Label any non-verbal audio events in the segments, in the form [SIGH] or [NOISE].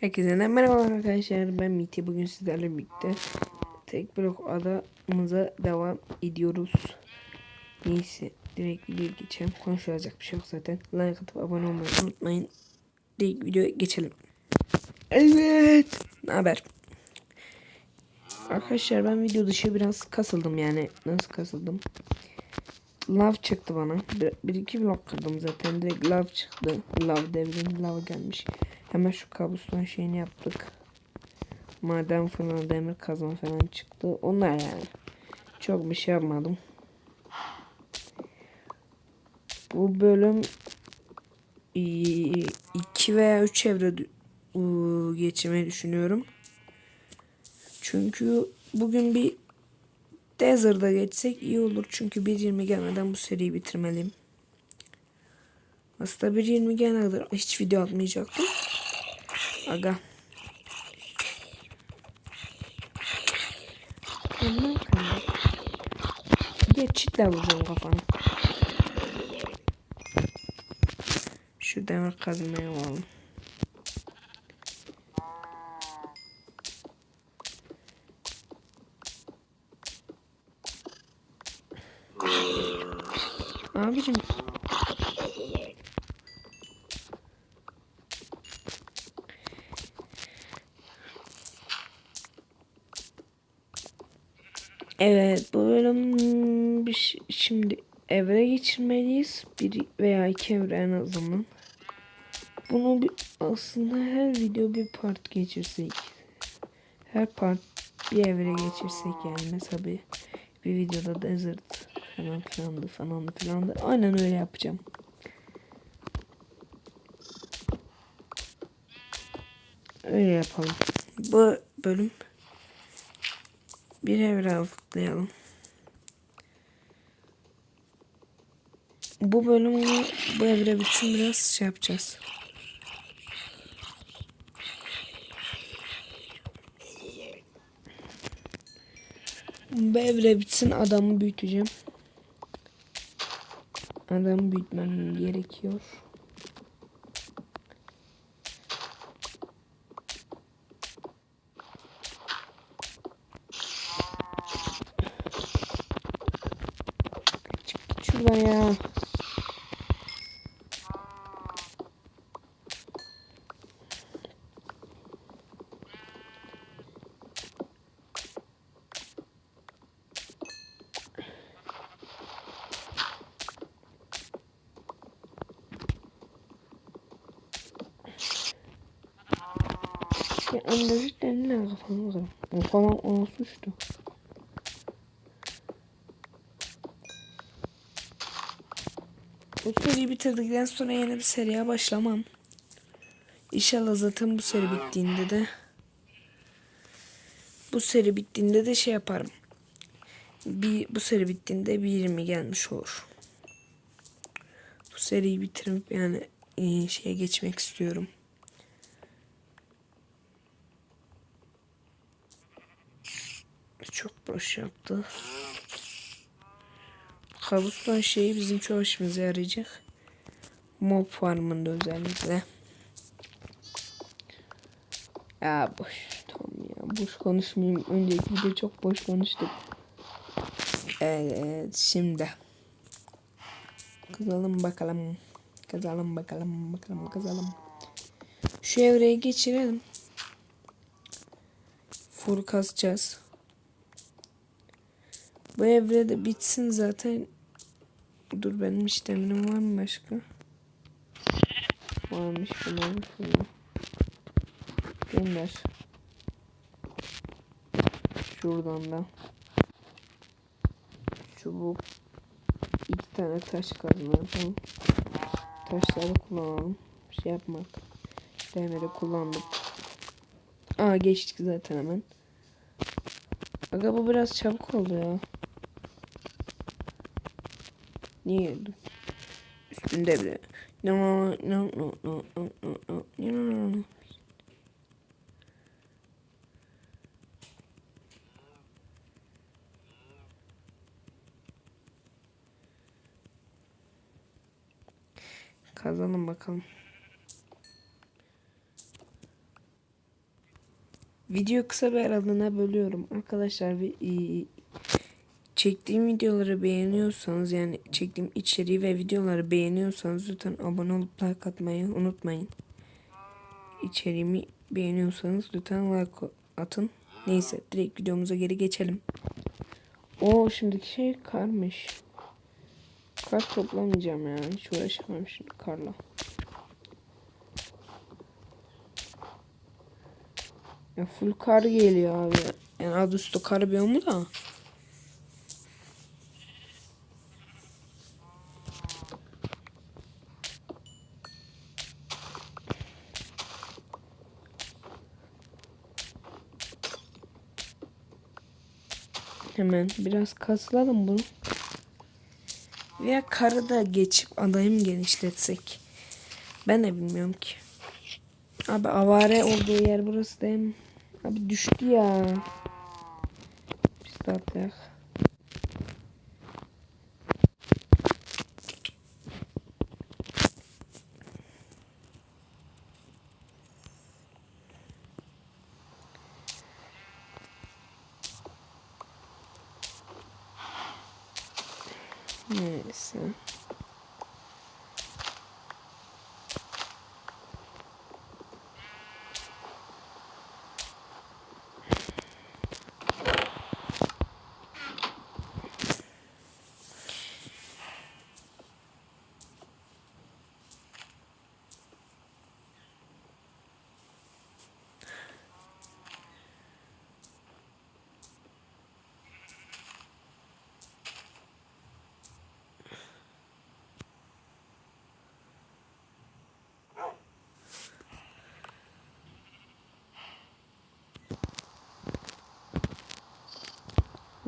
Herkese merhaba arkadaşlar ben Miti bugün sizlerle birlikte tek blok adamıza devam ediyoruz. Neyse direkt videoya geçelim konuşulacak bir şey yok zaten. Like atıp abone olmayı unutmayın. Direkt videoya geçelim. Evet. Ne haber? Arkadaşlar ben video dışı biraz kasıldım yani. Nasıl kasıldım? Lav çıktı bana. Bir, bir iki blok kırdım zaten. Direkt lav çıktı. Lav devrim lav gelmiş. Hemen şu kabuston şeyini yaptık. Maden falan demir kazma falan çıktı. Onlar yani. Çok bir şey yapmadım. Bu bölüm i- iki veya üç evre dü- geçirmeyi düşünüyorum. Çünkü bugün bir Desert'a geçsek iyi olur. Çünkü 1.20 gelmeden bu seriyi bitirmeliyim. Aslında 1.20 gelene kadar hiç video atmayacaktım. Aga. Aman kanka. Geç çitle vuracağım kafana. Şu demir kazmaya alalım. Abicim Evet bu bölüm şimdi evre geçirmeliyiz. Bir veya iki evre en azından. Bunu bir, aslında her video bir part geçirsek. Her part bir evre geçirsek yani mesela bir, bir videoda desert falan filandı falandı filandı. Aynen öyle yapacağım. Öyle yapalım. Bu bölüm bir evre atlayalım. Bu bölümü bu evre bitsin biraz şey yapacağız. Bu evre bitsin adamı büyüteceğim. Adamı büyütmem gerekiyor. Çık git şuradan ya. Ya anne ne kafamı kırım. O suçtu. Bu seriyi bitirdikten sonra yeni bir seriye başlamam. İnşallah zaten bu seri bittiğinde de bu seri bittiğinde de şey yaparım. Bir bu seri bittiğinde bir 20 gelmiş olur. Bu seriyi bitirip yani e, şeye geçmek istiyorum. Çok boş yaptı. Kabuston şeyi bizim çok işimize yarayacak. Mob farmında özellikle. Ya boş. Tamam ya. Boş konuşmayayım. Önceki video çok boş konuştuk. Evet şimdi. Kazalım bakalım. Kazalım bakalım bakalım kazalım. Şu evreyi geçirelim. Full kazacağız. Bu evre de bitsin zaten. Dur benim işlemim var mı başka? Varmış bu varmış bu. Gönder. Şuradan da. Çubuk. iki tane taş kazma yapalım. Taşları kullanalım. Şey yapmak. Demiri kullandık. Aa geçtik zaten hemen. Aga bu biraz çabuk oldu ya. Niye? Üstünde bile. No, no, no, no, no, no, no, no. Kazanın bakalım. Video kısa bir aralığına bölüyorum. Arkadaşlar bir çektiğim videoları beğeniyorsanız yani çektiğim içeriği ve videoları beğeniyorsanız lütfen abone olup like atmayı unutmayın. İçeriğimi beğeniyorsanız lütfen like atın. Neyse direkt videomuza geri geçelim. O şimdiki şey karmış. Kar toplamayacağım yani. Hiç uğraşamam şimdi karla. Ya full kar geliyor abi. Yani adı üstü kar biyomu da. Hemen biraz kaslayalım bunu. Veya karı da geçip adayı mı genişletsek? Ben de bilmiyorum ki. Abi avare olduğu yer burası değil mi? Abi düştü ya. Biz de atlayak. Neyse.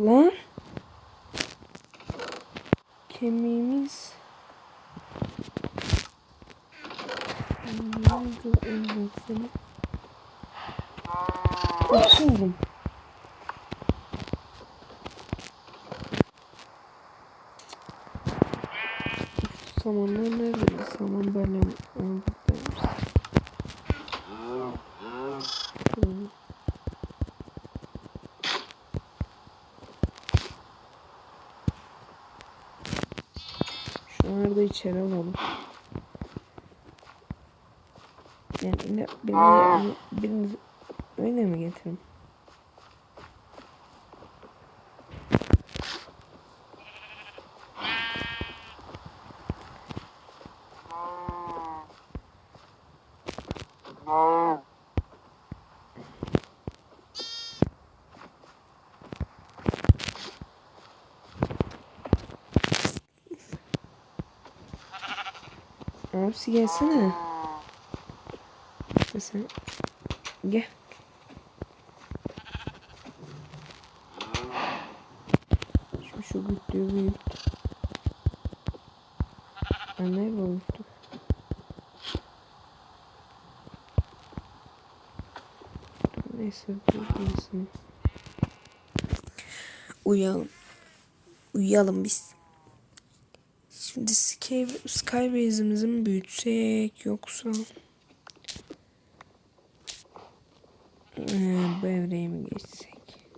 Lan. Kemiğimiz. Uçuyorum. Samanlar nerede? Saman böyle buradaymış. İçeri alalım. Yani yine birini, biriniz öyle mi getirin? Abisi gelsene. Sen gel. Şu şu güttüğü büyüt. Anne boyuttu. Neyse. Uyuyalım. Uyuyalım biz. Şimdi Sky, Skybase'imizi mi büyütsek yoksa ee, bu evreye mi geçsek?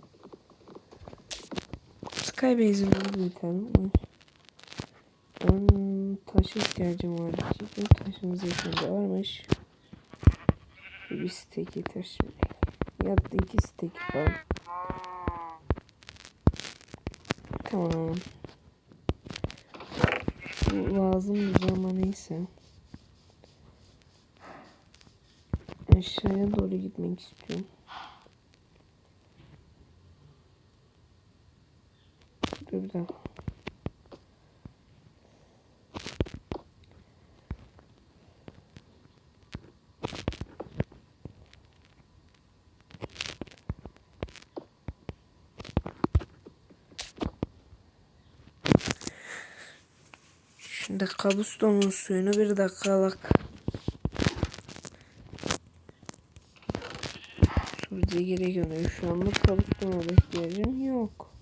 Skybase'imizi büyütelim. Hmm, taşa ihtiyacım var. Çünkü taşımız yeterli varmış. Bir stek yeter şimdi. Ya da iki stek var. Tamam. Lazım bize ama neyse. Aşağıya doğru gitmek istiyorum. Dur bir dakika. Şimdi kabustonun suyunu bir dakikalık su bize gerekiyor. Şu anlık kabustona da ihtiyacım yok.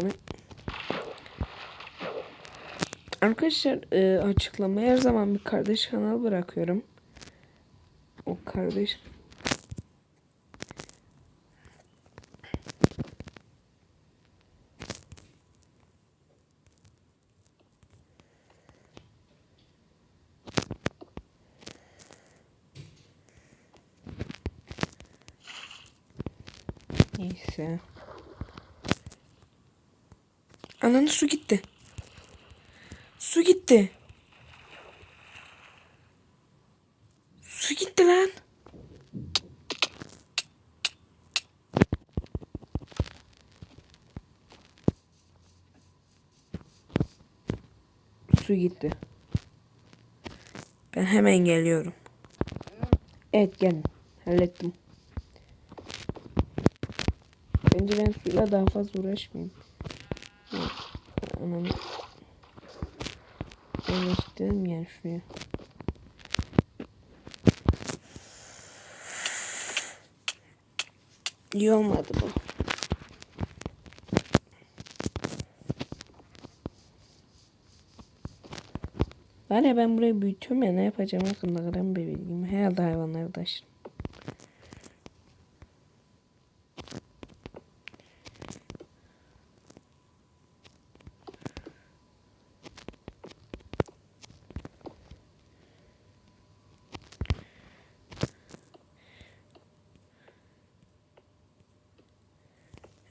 hemen. Arkadaşlar e, açıklamaya her zaman bir kardeş kanal bırakıyorum. O kardeş su gitti. Su gitti. Su gitti lan. Su gitti. Ben hemen geliyorum. Evet geldim. Hallettim. Bence ben suyla daha fazla uğraşmayayım. Anam. Yerleştirdim yani şuraya. İyi olmadı bu. Var ya ben burayı büyütüyorum ya ne yapacağım hakkında kadar bir bilgim. Herhalde hayvanları taşırım.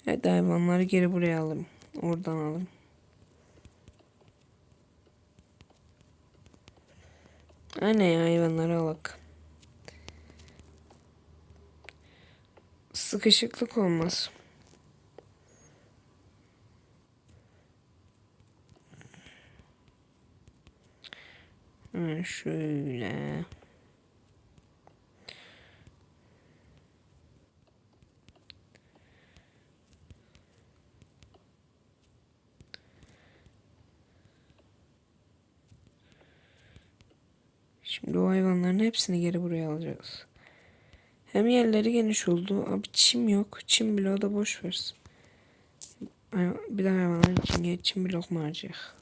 Evet hayvanları geri buraya alalım. Oradan alalım. Aynen ya hayvanları alak. Sıkışıklık olmaz. Şöyle. Şimdi o hayvanların hepsini geri buraya alacağız. Hem yerleri geniş oldu. Abi çim yok. Çim bloğu da boş versin. Bir de hayvanlar için çim blok mu harcayacak?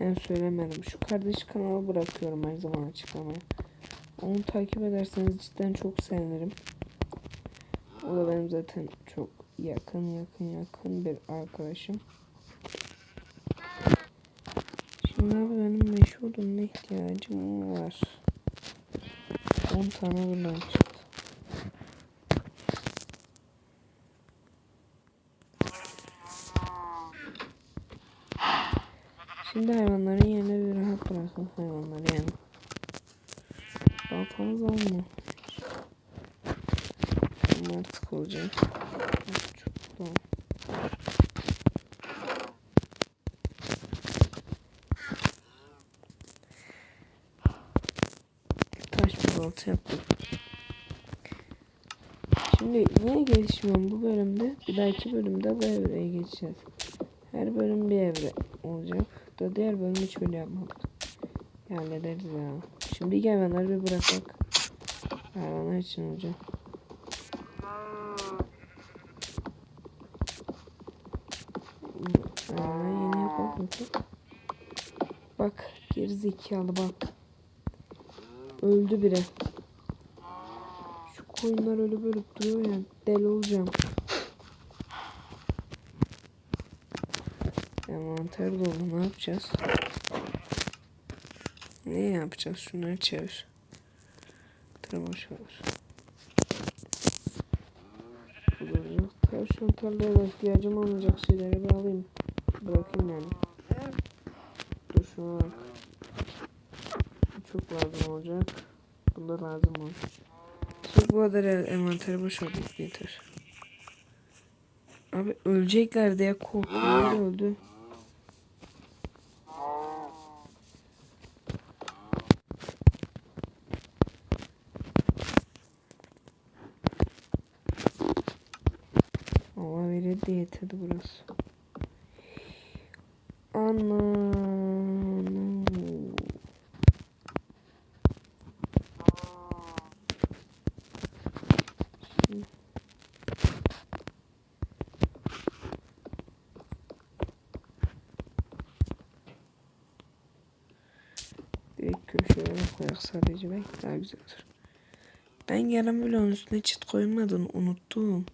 Hem söylemedim. Şu kardeş kanalı bırakıyorum her zaman açıklamaya. Onu takip ederseniz cidden çok sevinirim. O da benim zaten çok yakın yakın yakın bir arkadaşım. Şimdi abi benim meşhur odununa ihtiyacım var. 10 tane buradan çıktı. Şimdi hayvanların yerine bir rahat bırakın hayvanları yani. Baltamız? Ama artık olacak. Çok doğru. Taş bir balta yaptık. Şimdi yine gelişmiyorum bu bölümde. Bir dahaki bölümde bu evreye geçeceğiz. Her bölüm bir evre olacak. Da diğer bölüm hiç böyle yapmadık. Hallederiz ya. Şimdi hayvanları bir bırakalım. Hayvanlar için olacak. Hayvanları yeni yapalım. Bak gerizekalı bak. Öldü biri. Şu koyunlar öyle bölüp duruyor ya. Deli olacağım. Envanter dolu. Ne yapacağız? Ne yapacağız? Şunları çevir. Boş da olacak. Tavşan tarlaya ihtiyacım olmayacak şeyleri bir alayım. Bırakayım yani. Dur şuna bak. Çok lazım olacak. Bu da lazım olacak. Şimdi bu kadar envanteri boşaltıp getir. Abi ölecekler diye korkuyorlar öldü. Yeterdi burası. Anam. Direkt koyak sadece belki daha güzel olur. Ben yarım bloğun üstüne çit koymadığını unuttum.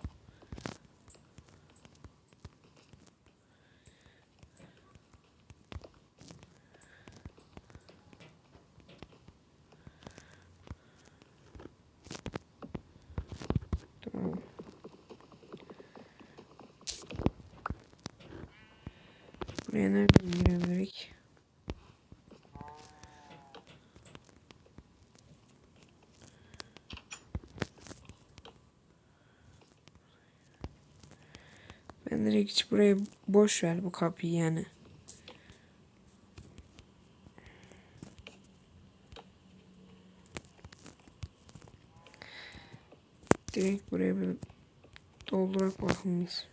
Tamam. Buraya nereden girebiliriz? Ben direkt hiç buraya boş ver bu kapıyı yani. Direkt buraya bir doldurak biz.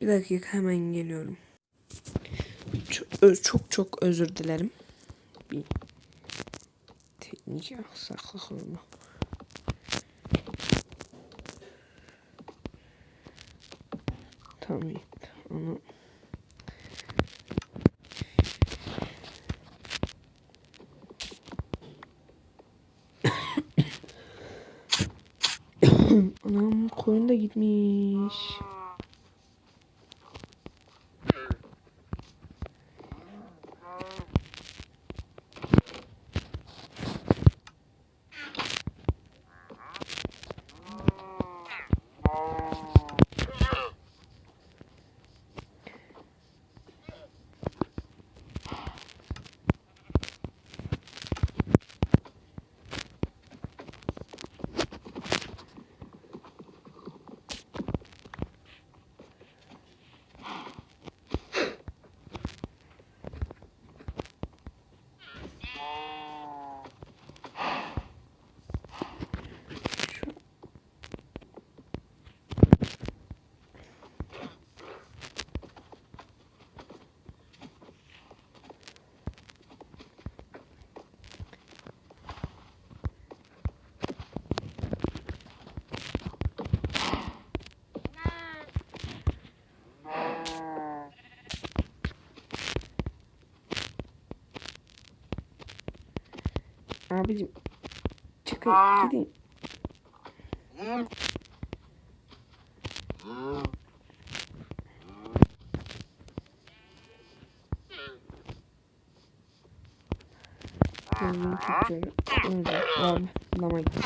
Bir dakika hemen geliyorum. Çok çok, çok özür dilerim. Bir teknik aksaklık Tamam. Onu [COUGHS] Anam koyun da gitmiş. Abicim çıkın gidin. Tutuyorum. Önce abi lama gitti.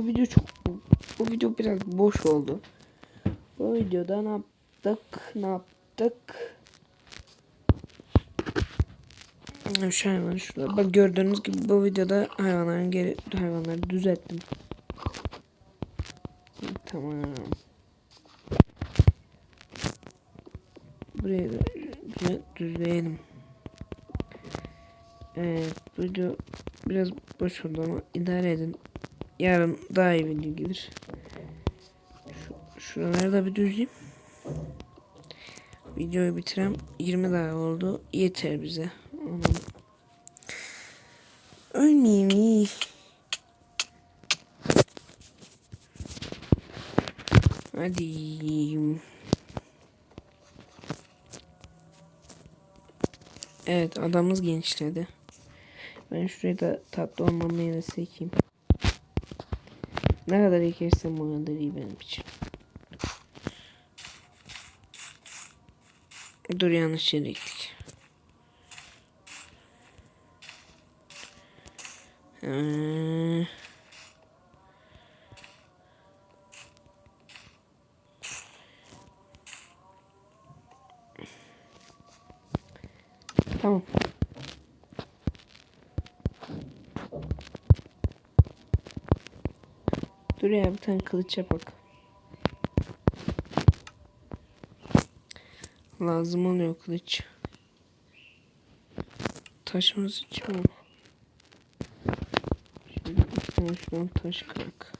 Bu video çok bu, video biraz boş oldu. Bu videoda ne yaptık? Ne yaptık? Şu hayvan şurada. Bak gördüğünüz gibi bu videoda hayvanların geri hayvanları düzelttim. Tamam. Burayı da düzleyelim. Evet, video biraz boş oldu ama idare edin. Yarın daha iyi video gelir. Şu, şuraları da bir düzleyeyim. Videoyu bitirem. 20 dakika oldu. Yeter bize. Ölmeyeyim iyi. Hadi. Evet adamız genişledi. Ben şuraya da tatlı orman meyvesi ekeyim. Ne kadar ekersem o kadar iyi benim için. Dur yanlış yere ektik. Ee, Tamam. Dur ya bir tane kılıç yapak. Lazım oluyor kılıç. Taşımız için mi? Şuradan taş kırak.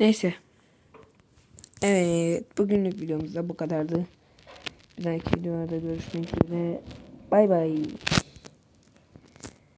Neyse. Evet. Bugünlük videomuz da bu kadardı. Bir dahaki videolarda görüşmek üzere. Bay bay.